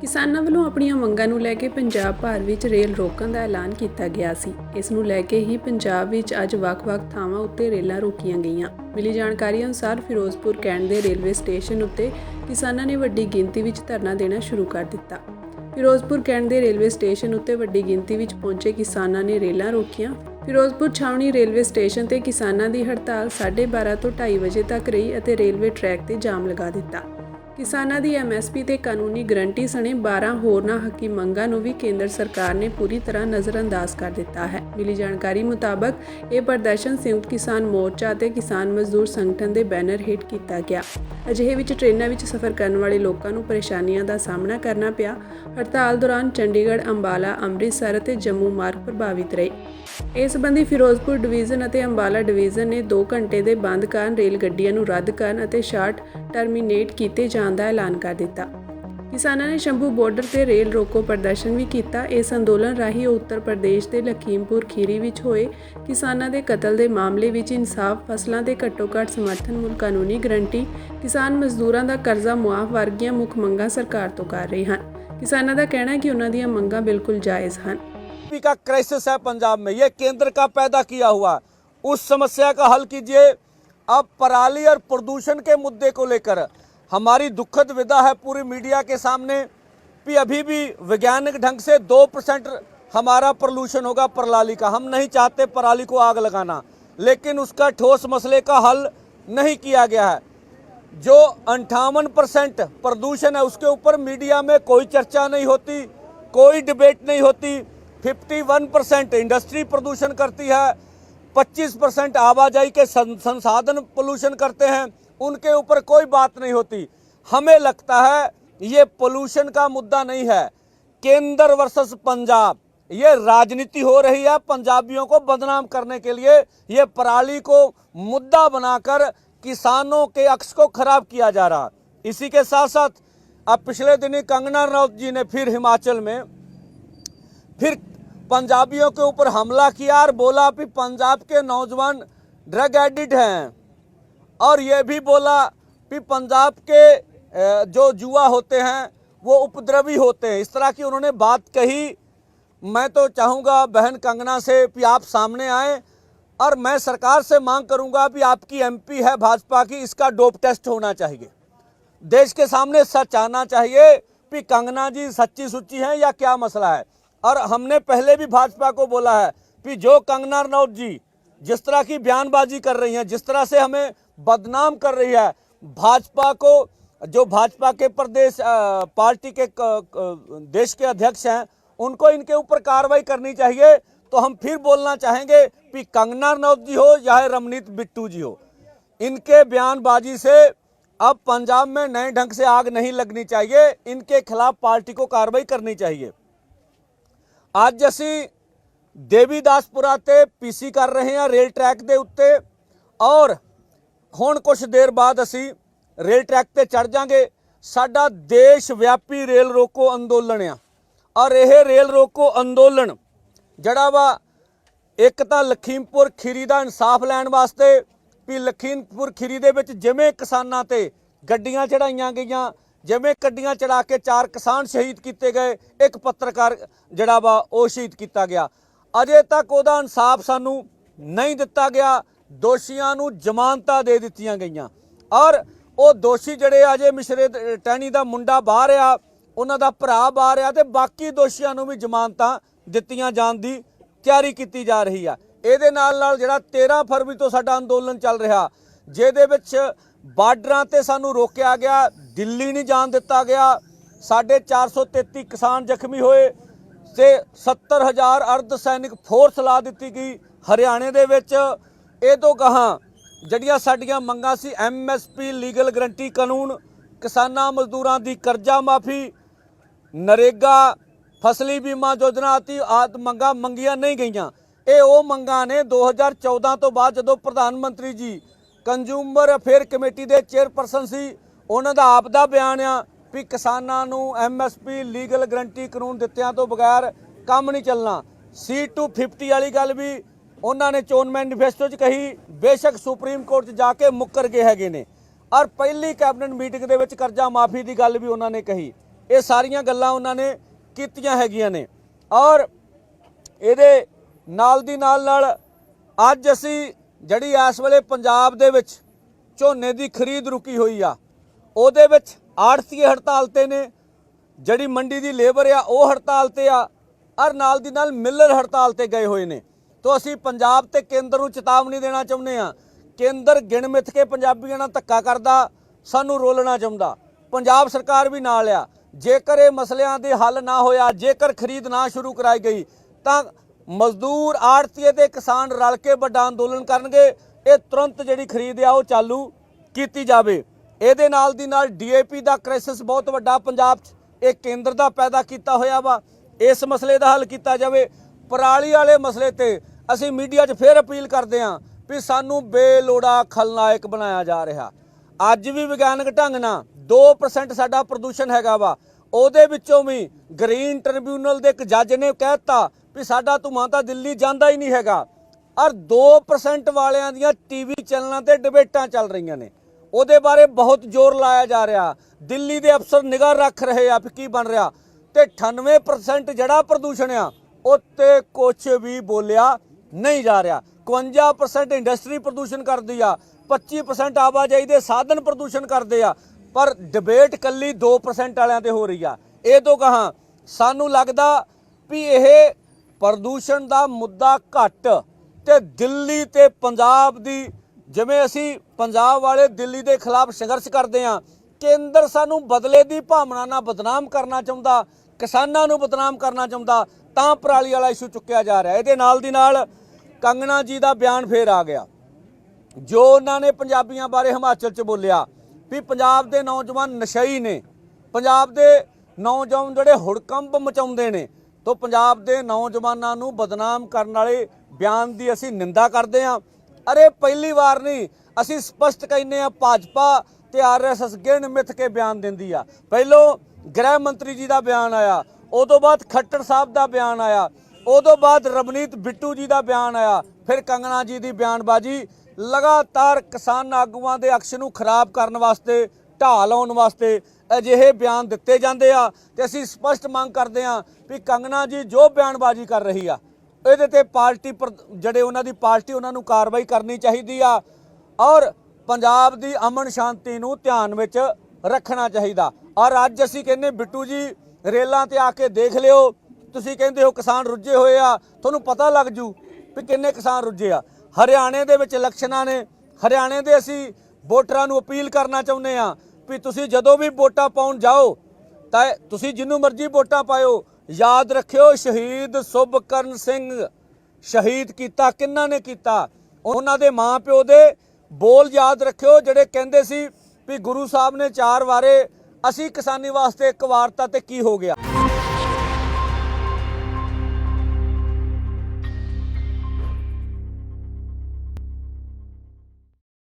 ਕਿਸਾਨਾਂ ਵੱਲੋਂ ਆਪਣੀਆਂ ਮੰਗਾਂ ਨੂੰ ਲੈ ਕੇ ਪੰਜਾਬ ਭਰ ਵਿੱਚ ਰੇਲ ਰੋਕਣ ਦਾ ਐਲਾਨ ਕੀਤਾ ਗਿਆ ਸੀ। ਇਸ ਨੂੰ ਲੈ ਕੇ ਹੀ ਪੰਜਾਬ ਵਿੱਚ ਅੱਜ ਵੱਖ-ਵੱਖ ਥਾਵਾਂ ਉੱਤੇ ਰੇਲਾਂ ਰੋਕੀਆਂ ਗਈਆਂ। ਮਿਲੀ ਜਾਣਕਾਰੀ ਅਨੁਸਾਰ ਫਿਰੋਜ਼ਪੁਰ ਕੈਂਟ ਦੇ ਰੇਲਵੇ ਸਟੇਸ਼ਨ ਉੱਤੇ ਕਿਸਾਨਾਂ ਨੇ ਵੱਡੀ ਗਿਣਤੀ ਵਿੱਚ ਧਰਨਾ ਦੇਣਾ ਸ਼ੁਰੂ ਕਰ ਦਿੱਤਾ। ਫਿਰੋਜ਼ਪੁਰ ਕੈਂਟ ਦੇ ਰੇਲਵੇ ਸਟੇਸ਼ਨ ਉੱਤੇ ਵੱਡੀ ਗਿਣਤੀ ਵਿੱਚ ਪਹੁੰਚੇ ਕਿਸਾਨਾਂ ਨੇ ਰੇਲਾਂ ਰੋਕੀਆਂ। ਫਿਰੋਜ਼ਪੁਰ ਛਾਉਣੀ ਰੇਲਵੇ ਸਟੇਸ਼ਨ ਤੇ ਕਿਸਾਨਾਂ ਦੀ ਹੜਤਾਲ 12:30 ਤੋਂ 2:30 ਵਜੇ ਤੱਕ ਰਹੀ ਅਤੇ ਰੇਲਵੇ ਟਰੈਕ ਤੇ ਜਾਮ ਲਗਾ ਦਿੱਤਾ। ਕਿਸਾਨਾਂ ਦੀ ਐਮਐਸਪੀ ਤੇ ਕਾਨੂੰਨੀ ਗਰੰਟੀ ਸਣੇ 12 ਹੋਰਨਾਂ ਹੱਕੀ ਮੰਗਾਂ ਨੂੰ ਵੀ ਕੇਂਦਰ ਸਰਕਾਰ ਨੇ ਪੂਰੀ ਤਰ੍ਹਾਂ ਨਜ਼ਰਅੰਦਾਜ਼ ਕਰ ਦਿੱਤਾ ਹੈ। ਮਿਲੀ ਜਾਣਕਾਰੀ ਮੁਤਾਬਕ ਇਹ ਪ੍ਰਦਰਸ਼ਨ ਸੰਯੁਕਤ ਕਿਸਾਨ ਮੋਰਚਾ ਅਤੇ ਕਿਸਾਨ ਮਜ਼ਦੂਰ ਸੰਗਠਨ ਦੇ ਬੈਨਰ ਹੇਠ ਕੀਤਾ ਗਿਆ। ਅਜਿਹੇ ਵਿੱਚ ਟ੍ਰੇਨਾਂ ਵਿੱਚ ਸਫ਼ਰ ਕਰਨ ਵਾਲੇ ਲੋਕਾਂ ਨੂੰ ਪਰੇਸ਼ਾਨੀਆਂ ਦਾ ਸਾਹਮਣਾ ਕਰਨਾ ਪਿਆ। ਹੜਤਾਲ ਦੌਰਾਨ ਚੰਡੀਗੜ੍ਹ, ਅੰਬਾਲਾ, ਅੰਮ੍ਰਿਤਸਰ ਅਤੇ ਜੰਮੂ ਮਾਰਗ ਪ੍ਰਭਾਵਿਤ ਰਹੇ। ਇਸ ਸੰਬੰਧੀ ਫਿਰੋਜ਼ਪੁਰ ਡਿਵੀਜ਼ਨ ਅਤੇ ਅੰਬਾਲਾ ਡਿਵੀਜ਼ਨ ਨੇ 2 ਘੰਟੇ ਦੇ ਬੰਦ ਕਾਰਨ ਰੇਲ ਗੱਡੀਆਂ ਨੂੰ ਰੱਦ ਕਰਨ ਅਤੇ ਸ਼ਾਰਟ ਟਰਮੀਨੇਟ ਕੀਤੇ ਜਾਣ ਦਾ ਐਲਾਨ ਕਰ ਦਿੱਤਾ ਕਿਸਾਨਾਂ ਨੇ ਸ਼ੰਭੂ ਬਾਰਡਰ ਤੇ ਰੇਲ ਰੋਕੋ ਪ੍ਰਦਰਸ਼ਨ ਵੀ ਕੀਤਾ ਇਸ ਅੰਦੋਲਨ ਰਾਹੀਂ ਉਹ ਉੱਤਰ ਪ੍ਰਦੇਸ਼ ਦੇ ਲਖੀਮਪੁਰ ਖੀਰੀ ਵਿੱਚ ਹੋਏ ਕਿਸਾਨਾਂ ਦੇ ਕਤਲ ਦੇ ਮਾਮਲੇ ਵਿੱਚ ਇਨਸਾਫ ਫਸਲਾਂ ਦੇ ਘੱਟੋ-ਘੱਟ ਸਮਰਥਨ ਮੁੱਲ ਕਾਨੂੰਨੀ ਗਰੰਟੀ ਕਿਸਾਨ ਮਜ਼ਦੂਰਾਂ ਦਾ ਕਰਜ਼ਾ ਮੁਆਫ ਵਰਗੀਆਂ ਮੁੱਖ ਮੰਗਾਂ ਸਰਕਾਰ ਤੋਂ ਕਰ ਰਹੇ ਹਨ ਕਿਸਾਨਾਂ ਦਾ ਕਹਿਣਾ ਹੈ ਕਿ ਉਹਨਾਂ ਦੀਆਂ ਮੰਗਾਂ ਬਿਲਕੁਲ ਜਾਇਜ਼ ਹਨ बीजेपी का क्राइसिस है पंजाब में ये केंद्र का पैदा किया हुआ उस समस्या का हल कीजिए अब पराली और प्रदूषण के मुद्दे को लेकर हमारी दुखद विदा है पूरी मीडिया के सामने भी अभी भी वैज्ञानिक ढंग से दो परसेंट हमारा प्रदूषण होगा पराली का। हम नहीं चाहते पराली को आग लगाना, लेकिन उसका ठोस मसले का हल नहीं किया गया है। जो अंठावन परसेंट प्रदूषण है, उसके ऊपर मीडिया में कोई चर्चा नहीं होती, कोई डिबेट नहीं होती। 51 परसेंट इंडस्ट्री प्रदूषण करती है 25 परसेंट आवाजाही के संसाधन पोल्यूशन करते हैं, उनके ऊपर कोई बात नहीं होती। हमें लगता है ये पोल्यूशन का मुद्दा नहीं है। केंद्र वर्सेस पंजाब, ये राजनीति हो रही है पंजाबियों को बदनाम करने के लिए। ये पराली को मुद्दा बनाकर किसानों के अक्स को खराब किया जा रहा। इसी के साथ साथ अब पिछले दिनी कंगना रनौत जी ने फिर हिमाचल में फिर पंजाबियों के ऊपर हमला किया और बोला कि पंजाब के नौजवान ड्रग एडिक्ट हैं। और ये भी बोला कि पंजाब के जो जुआ होते हैं, वो उपद्रवी होते हैं। इस तरह की उन्होंने बात कही। मैं तो चाहूँगा, बहन कंगना से कि आप सामने आए और मैं सरकार से मांग करूँगा कि आपकी एमपी है भाजपा की, इसका डोप टेस्ट होना चाहिए। देश के सामने सच आना चाहिए कि कंगना जी सच्ची सुच्ची हैं या क्या मसला है। और हमने पहले भी भाजपा को बोला है कि जो कंगना रनौत जी जिस तरह की बयानबाजी कर रही हैं, जिस तरह से हमें बदनाम कर रही है, भाजपा को, जो भाजपा के प्रदेश पार्टी के देश के अध्यक्ष हैं, उनको इनके ऊपर कार्रवाई करनी चाहिए तो हम फिर बोलना चाहेंगे कि कंगना रनौत जी हो या रमनीत बिट्टू जी हो। इनके बयानबाजी से अब पंजाब में नए ढंग से आग नहीं लगनी चाहिए, इनके खिलाफ पार्टी को कार्रवाई करनी चाहिए। ਅੱਜ ਅਸੀਂ ਦੇਵੀਦਾਸਪੁਰਾ ਤੇ ਪੀਸੀ ਕਰ ਰਹੇ ਹਾਂ ਰੇਲ ਟਰੈਕ ਦੇ ਉੱਤੇ ਔਰ ਹੁਣ ਕੁਝ ਦੇਰ ਬਾਅਦ ਅਸੀਂ ਰੇਲ ਟਰੈਕ ਤੇ ਚੜ ਜਾਾਂਗੇ। ਸਾਡਾ ਦੇਸ਼ ਵਿਆਪੀ ਰੇਲ ਰੋਕੋ ਅੰਦੋਲਨ ਆ। ਔਰ ਇਹ ਰੇਲ ਰੋਕੋ ਅੰਦੋਲਨ ਜਿਹੜਾ ਵਾ ਇੱਕ ਤਾਂ ਲਖੀਮਪੁਰ ਖੀਰੀ ਦਾ ਇਨਸਾਫ ਲੈਣ ਵਾਸਤੇ ਵੀ ਲਖੀਮਪੁਰ ਖੀਰੀ ਦੇ ਵਿੱਚ ਜਿਵੇਂ ਕਿਸਾਨਾਂ ਤੇ ਗੱਡੀਆਂ ਚੜਾਈਆਂ ਗਈਆਂ ਜਿਵੇਂ ਗੱਡੀਆਂ ਚੜਾ ਕੇ ਚਾਰ ਕਿਸਾਨ ਸ਼ਹੀਦ ਕੀਤੇ ਗਏ, ਇੱਕ ਪੱਤਰਕਾਰ ਜਿਹੜਾ ਵਾ ਉਹ ਸ਼ਹੀਦ ਕੀਤਾ ਗਿਆ। ਅਜੇ ਤੱਕ ਉਹਦਾ ਇਨਸਾਫ ਸਾਨੂੰ ਨਹੀਂ ਦਿੱਤਾ ਗਿਆ। ਦੋਸ਼ੀਆਂ ਨੂੰ ਜ਼ਮਾਨਤਾਂ ਦੇ ਦਿੱਤੀਆਂ ਗਈਆਂ। ਔਰ ਉਹ ਦੋਸ਼ੀ ਜਿਹੜੇ ਅਜੇ ਮਿਸ਼ਰੇ ਦੇ- ਟਹਿਣੀ ਦਾ ਮੁੰਡਾ ਬਾਹਰ ਆ, ਉਹਨਾਂ ਦਾ ਭਰਾ ਬਾਹਰ ਆ ਤੇ ਬਾਕੀ ਦੋਸ਼ੀਆਂ ਨੂੰ ਵੀ ਜ਼ਮਾਨਤਾਂ ਦਿੱਤੀਆਂ ਜਾਣ ਦੀ ਤਿਆਰੀ ਕੀਤੀ ਜਾ ਰਹੀ ਆ। ਇਹਦੇ ਨਾਲ ਨਾਲ ਜਿਹੜਾ 13 ਫਰਵਰੀ ਤੋਂ ਸਾਡਾ ਅੰਦੋਲਨ ਚੱਲ ਰਿਹਾ, ਜਿਹਦੇ ਵਿੱਚ ਬਾਰਡਰਾਂ ਤੇ ਸਾਨੂੰ ਰੋਕਿਆ ਗਿਆ, ਦਿੱਲੀ ਨਹੀਂ ਜਾਣ ਦਿੱਤਾ ਗਿਆ। ਸਾਡੇ 433 ਕਿਸਾਨ ਜ਼ਖਮੀ ਹੋਏ ਤੇ 70000 ਅਰਧ ਸੈਨਿਕ ਫੋਰਸ ਲਾ ਦਿੱਤੀ ਗਈ ਹਰਿਆਣੇ ਦੇ ਵਿੱਚ। ਇਹ ਤੋਂ ਗਾਹਾਂ ਜਿਹੜੀਆਂ ਸਾਡੀਆਂ ਮੰਗਾਂ ਸੀ ਐਮਐਸਪੀ ਲੀਗਲ ਗਰੰਟੀ ਕਾਨੂੰਨ, ਕਿਸਾਨਾਂ ਮਜ਼ਦੂਰਾਂ ਦੀ ਕਰਜ਼ਾ ਮਾਫੀ, ਨਰੇਗਾ, ਫਸਲੀ ਬੀਮਾ ਯੋਜਨਾ ਆਤੀ ਆਦ ਮੰਗਾਂ ਮੰਗੀਆਂ ਨਹੀਂ ਗਈਆਂ। ਇਹ ਉਹ ਮੰਗਾਂ ਨੇ 2014 ਤੋਂ ਬਾਅਦ ਜਦੋਂ ਪ੍ਰਧਾਨ ਮੰਤਰੀ ਜੀ ਕੰਜ਼ਿਊਮਰ ਅਫੇਅਰ ਕਮੇਟੀ ਦੇ ਚੇਅਰਪਰਸਨ ਸੀ। ਉਹਨਾਂ ਦਾ ਆਪ ਦਾ ਬਿਆਨ ਆ ਵੀ ਕਿਸਾਨਾਂ ਨੂੰ ਐਮਐਸਪੀ ਲੀਗਲ ਗਰੰਟੀ ਕਾਨੂੰਨ ਦਿੱਤਿਆਂ ਤੋਂ ਬਗੈਰ ਕੰਮ ਨਹੀਂ ਚੱਲਣਾ। C250 ਵਾਲੀ ਗੱਲ ਵੀ ਉਹਨਾਂ ਨੇ ਚੋਣ ਮੈਨੀਫੈਸਟੋ 'ਚ ਕਹੀ, ਬੇਸ਼ੱਕ ਸੁਪਰੀਮ ਕੋਰਟ 'ਚ ਜਾ ਕੇ ਮੁੱਕਰ ਗਏ ਹੈਗੇ ਨੇ। ਔਰ ਪਹਿਲੀ ਕੈਬਨਿਟ ਮੀਟਿੰਗ ਦੇ ਵਿੱਚ ਕਰਜ਼ਾ ਮਾਫੀ ਦੀ ਗੱਲ ਵੀ ਉਹਨਾਂ ਨੇ ਕਹੀ। ਇਹ ਸਾਰੀਆਂ ਗੱਲਾਂ ਉਹਨਾਂ ਨੇ ਕੀਤੀਆਂ ਹੈਗੀਆਂ ਨੇ। ਔਰ ਇਹਦੇ ਨਾਲ ਦੀ ਨਾਲ ਨਾਲ ਅੱਜ ਅਸੀਂ ਜਿਹੜੀ ਇਸ ਵੇਲੇ ਪੰਜਾਬ ਦੇ ਵਿੱਚ ਝੋਨੇ ਦੀ ਖਰੀਦ ਰੁਕੀ ਹੋਈ ਆ, ਉਹਦੇ ਵਿੱਚ ਆੜਤੀਏ ਹੜਤਾਲ ਤੇ ਨੇ, ਜਿਹੜੀ ਮੰਡੀ ਦੀ ਲੇਬਰ ਆ, ਉਹ ਹੜਤਾਲ ਤੇ ਆ, ਔਰ ਨਾਲ ਦੀ ਨਾਲ ਮਿਲਰ ਹੜਤਾਲ ਤੇ ਗਏ ਹੋਏ ਨੇ। ਤੋਂ ਅਸੀਂ ਪੰਜਾਬ ਤੇ ਕੇਂਦਰ ਨੂੰ ਚੇਤਾਵਨੀ ਦੇਣਾ ਚਾਹੁੰਦੇ ਆ ਕੇਂਦਰ ਗਿਣ ਮਿੱਥ ਕੇ ਪੰਜਾਬੀਆਂ ਨਾਲ ਧੱਕਾ ਕਰਦਾ, ਸਾਨੂੰ ਰੋਲਣਾ ਚਾਹੁੰਦਾ। ਪੰਜਾਬ ਸਰਕਾਰ ਵੀ ਨਾਲ ਆ। ਜੇਕਰ ਇਹ ਮਸਲਿਆਂ ਦੇ ਹੱਲ ਨਾ ਹੋਇਆ, ਜੇਕਰ ਖਰੀਦ ਨਾ ਸ਼ੁਰੂ ਕਰਾਈ ਗਈ, ਤਾਂ ਮਜ਼ਦੂਰ ਆੜਤੀਏ ਤੇ ਕਿਸਾਨ ਰਲ ਕੇ ਵੱਡਾ ਅੰਦੋਲਨ ਕਰਨਗੇ, ਇਹ ਤੁਰੰਤ ਜਿਹੜੀ ਖਰੀਦ ਆ ਉਹ ਚਾਲੂ ਕੀਤੀ ਜਾਵੇ। ਇਹਦੇ ਨਾਲ ਦੀ ਨਾਲ ਡੀਏਪੀ ਦਾ ਕ੍ਰਾਈਸਿਸ ਬਹੁਤ ਵੱਡਾ, ਪੰਜਾਬ 'ਚ ਇਹ ਕੇਂਦਰ ਦਾ ਪੈਦਾ ਕੀਤਾ ਹੋਇਆ ਵਾ। ਇਸ ਮਸਲੇ ਦਾ ਹੱਲ ਕੀਤਾ ਜਾਵੇ। ਪਰਾਲੀ ਵਾਲੇ ਮਸਲੇ ਤੇ ਅਸੀਂ ਮੀਡੀਆ 'ਚ ਫੇਰ ਅਪੀਲ ਕਰਦੇ ਹਾਂ ਵੀ ਸਾਨੂੰ ਬੇਲੋੜਾ ਖਲਨਾਇਕ ਬਣਾਇਆ ਜਾ ਰਿਹਾ। ਅੱਜ ਵੀ ਵਿਗਿਆਨਕ ਢੰਗ ਨਾਲ 2% ਸਾਡਾ ਪ੍ਰਦੂਸ਼ਣ ਹੈਗਾ ਵਾ। ਉਹਦੇ ਵਿੱਚੋਂ ਵੀ ਗ੍ਰੀਨ ਟ੍ਰਿਬਿਊਨਲ ਦੇ ਇੱਕ ਜੱਜ ਨੇ ਕਹਿਤਾ ਵੀ ਸਾਡਾ ਧੂੰਆਂ ਤਾਂ ਦਿੱਲੀ ਜਾਂਦਾ ਹੀ ਨਹੀਂ ਹੈਗਾ। ਔਰ 2% ਵਾਲਿਆਂ ਦੀਆਂ ਟੀਵੀ ਚੈਨਲਾਂ ਤੇ ਡਿਬੇਟਾਂ ਚੱਲ ਰਹੀਆਂ ਨੇ। ਉਹਦੇ ਬਾਰੇ ਬਹੁਤ ਜ਼ੋਰ ਲਾਇਆ ਜਾ ਰਿਹਾ। ਦਿੱਲੀ ਦੇ ਅਫਸਰ ਨਿਗਾਹ ਰੱਖ ਰਹੇ ਆ ਕੀ ਬਣ ਰਿਹਾ। ਤੇ 98% ਜਿਹੜਾ ਪ੍ਰਦੂਸ਼ਣ ਆ, ਉੱਤੇ ਕੁਝ ਵੀ ਬੋਲਿਆ ਨਹੀਂ ਜਾ ਰਿਹਾ। 51% ਇੰਡਸਟਰੀ ਪ੍ਰਦੂਸ਼ਣ ਕਰਦੀ ਆ 25% ਆਵਾਜਾਈ ਦੇ ਸਾਧਨ ਪ੍ਰਦੂਸ਼ਣ ਕਰਦੇ ਆ। ਪਰ ਡਿਬੇਟ ਕੱਲੀ 2% ਵਾਲਿਆਂ ਤੇ ਹੋ ਰਹੀ ਆ। ਇਹ ਤੋਂ ਕਹਾ, ਸਾਨੂੰ ਲੱਗਦਾ ਵੀ ਇਹ ਪ੍ਰਦੂਸ਼ਣ ਦਾ ਮੁੱਦਾ ਘੱਟ ਤੇ ਦਿੱਲੀ ਤੇ ਪੰਜਾਬ ਦੀ, ਜਿਵੇਂ ਅਸੀਂ ਪੰਜਾਬ ਵਾਲੇ ਦਿੱਲੀ ਦੇ ਖਿਲਾਫ ਸੰਘਰਸ਼ ਕਰਦੇ ਆ ਕੇਂਦਰ ਸਾਨੂੰ ਬਦਲੇ ਦੀ ਭਾਵਨਾ ਨਾਲ ਬਦਨਾਮ ਕਰਨਾ ਚਾਹੁੰਦਾ, ਕਿਸਾਨਾਂ ਨੂੰ ਬਦਨਾਮ ਕਰਨਾ ਚਾਹੁੰਦਾ, ਤਾਂ ਪਰਾਲੀ ਵਾਲਾ ਇਸ਼ੂ ਚੁੱਕਿਆ ਜਾ ਰਿਹਾ। ਇਹਦੇ ਨਾਲ ਦੀ ਨਾਲ ਕੰਗਣਾ ਜੀ ਦਾ ਬਿਆਨ ਫੇਰ ਆ ਗਿਆ। ਜੋ ਉਹਨਾਂ ਨੇ ਪੰਜਾਬੀਆਂ ਬਾਰੇ ਹਿਮਾਚਲ 'ਚ ਬੋਲਿਆ ਵੀ ਪੰਜਾਬ ਦੇ ਨੌਜਵਾਨ ਨਸ਼ਈ ਨੇ। ਪੰਜਾਬ ਦੇ ਨੌਜਵਾਨ ਜਿਹੜੇ ਹੁੜਕੰਬ ਮਚਾਉਂਦੇ ਨੇ ਤੋਂ ਪੰਜਾਬ ਦੇ ਨੌਜਵਾਨਾਂ ਨੂੰ ਬਦਨਾਮ ਕਰਨ ਵਾਲੇ ਬਿਆਨ ਦੀ ਅਸੀਂ ਨਿੰਦਾ ਕਰਦੇ ਹਾਂ। ਅਰੇ ਪਹਿਲੀ ਵਾਰ ਨਹੀਂ, ਅਸੀਂ ਸਪਸ਼ਟ ਕਹਿੰਨੇ ਆ ਭਾਜਪਾ ਤੇ ਆਰਐਸਐਸ ਗਿਣ ਮਿੱਥ ਕੇ ਬਿਆਨ ਦਿੰਦੀ ਆ। ਪਹਿਲੋਂ ਗ੍ਰਹਿ ਮੰਤਰੀ ਜੀ ਦਾ ਬਿਆਨ ਆਇਆ, ਉਦੋਂ ਬਾਅਦ ਖੱਟਰ ਸਾਹਿਬ ਦਾ ਬਿਆਨ ਆਇਆ, ਉਦੋਂ ਬਾਅਦ ਰਵਨੀਤ ਬਿੱਟੂ ਜੀ ਦਾ ਬਿਆਨ ਆਇਆ, ਫਿਰ ਕੰਗਣਾ ਜੀ ਦੀ ਬਿਆਨਬਾਜ਼ੀ, ਲਗਾਤਾਰ ਕਿਸਾਨ ਆਗੂਆਂ ਦੇ ਅਕਸ਼ ਨੂੰ ਖਰਾਬ ਕਰਨ ਵਾਸਤੇ, ਢਾਹ ਲਾਉਣ ਵਾਸਤੇ ਅਜਿਹੇ ਬਿਆਨ ਦਿੱਤੇ ਜਾਂਦੇ ਆ ਤੇ ਅਸੀਂ ਸਪਸ਼ਟ ਮੰਗ ਕਰਦੇ ਆ ਵੀ ਕੰਗਨਾ ਜੀ ਜੋ ਬਿਆਨਬਾਜ਼ੀ ਕਰ ਰਹੀ ਆ, ਇਹਦੇ ਤੇ ਪਾਰਟੀ ਪਰ- ਜਿਹੜੇ ਉਹਨਾਂ ਦੀ ਪਾਰਟੀ ਉਹਨਾਂ ਨੂੰ ਕਾਰਵਾਈ ਕਰਨੀ ਚਾਹੀਦੀ ਆ ਔਰ ਪੰਜਾਬ ਦੀ ਅਮਨ ਸ਼ਾਂਤੀ ਨੂੰ ਧਿਆਨ ਵਿੱਚ ਰੱਖਣਾ ਚਾਹੀਦਾ। ਔਰ ਅੱਜ ਅਸੀਂ ਕਹਿੰਨੇ ਬਿੱਟੂ ਜੀ, ਰੇਲਾਂ ਤੇ ਆ ਕੇ ਦੇਖ ਲਿਓ, ਤੁਸੀਂ ਕਹਿੰਦੇ ਹੋ ਕਿਸਾਨ ਰੁੱਝੇ ਹੋਏ ਆ, ਤੁਹਾਨੂੰ ਪਤਾ ਲੱਗ ਜੂ ਵੀ ਕਿੰਨੇ ਕਿਸਾਨ ਰੁੱਝੇ ਆ। ਹਰਿਆਣੇ ਦੇ ਵਿੱਚ ਇਲੈਕਸ਼ਨਾਂ ਨੇ, ਹਰਿਆਣੇ ਦੇ ਅਸੀਂ ਵੋਟਰਾਂ ਨੂੰ ਅਪੀਲ ਕਰਨਾ ਚਾਹੁੰਦੇ ਆ ਵੀ ਤੁਸੀਂ ਜਦੋਂ ਵੀ ਵੋਟਾਂ ਪਾਉਣ ਜਾਓ, ਤਾਂ ਤੁਸੀਂ ਜਿੰਨੂੰ ਮਰਜ਼ੀ ਵੋਟਾਂ ਪਾਇਓ, ਯਾਦ ਰੱਖਿਓ ਸ਼ਹੀਦ ਸੁਭਕਰਨ ਸਿੰਘ। ਸ਼ਹੀਦ ਕੀਤਾ, ਕਿੰਨਾ ਨੇ ਕੀਤਾ? ਉਹਨਾਂ ਦੇ ਮਾਂ ਪਿਓ ਦੇ ਬੋਲ ਯਾਦ ਰੱਖਿਓ, ਜਿਹੜੇ ਕਹਿੰਦੇ ਸੀ ਵੀ ਗੁਰੂ ਸਾਹਿਬ ਨੇ ਚਾਰ ਵਾਰੇ, ਅਸੀਂ ਕਿਸਾਨੀ ਵਾਸਤੇ ਇੱਕ ਵਾਰਤਾ ਤੇ ਕੀ ਹੋ ਗਿਆ?